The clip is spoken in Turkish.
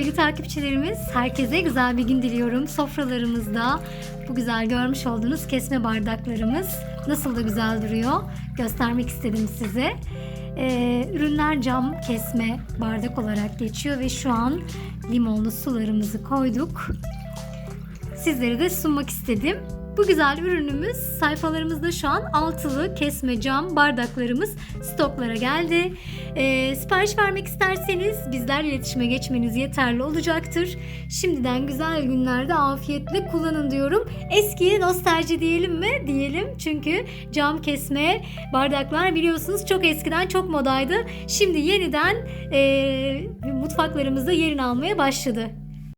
takipçilerimiz herkese güzel bir gün diliyorum. Sofralarımızda bu güzel görmüş olduğunuz kesme bardaklarımız nasıl da güzel duruyor göstermek istedim size. Ee, ürünler cam kesme bardak olarak geçiyor ve şu an limonlu sularımızı koyduk. Sizlere de sunmak istedim. Bu güzel ürünümüz sayfalarımızda şu an altılı kesme cam bardaklarımız stoklara geldi. Ee, sipariş vermek isterseniz bizlerle iletişime geçmeniz yeterli olacaktır. Şimdiden güzel günlerde afiyetle kullanın diyorum. Eskiye nostalji diyelim mi? Diyelim çünkü cam kesme bardaklar biliyorsunuz çok eskiden çok modaydı. Şimdi yeniden e, mutfaklarımızda yerini almaya başladı.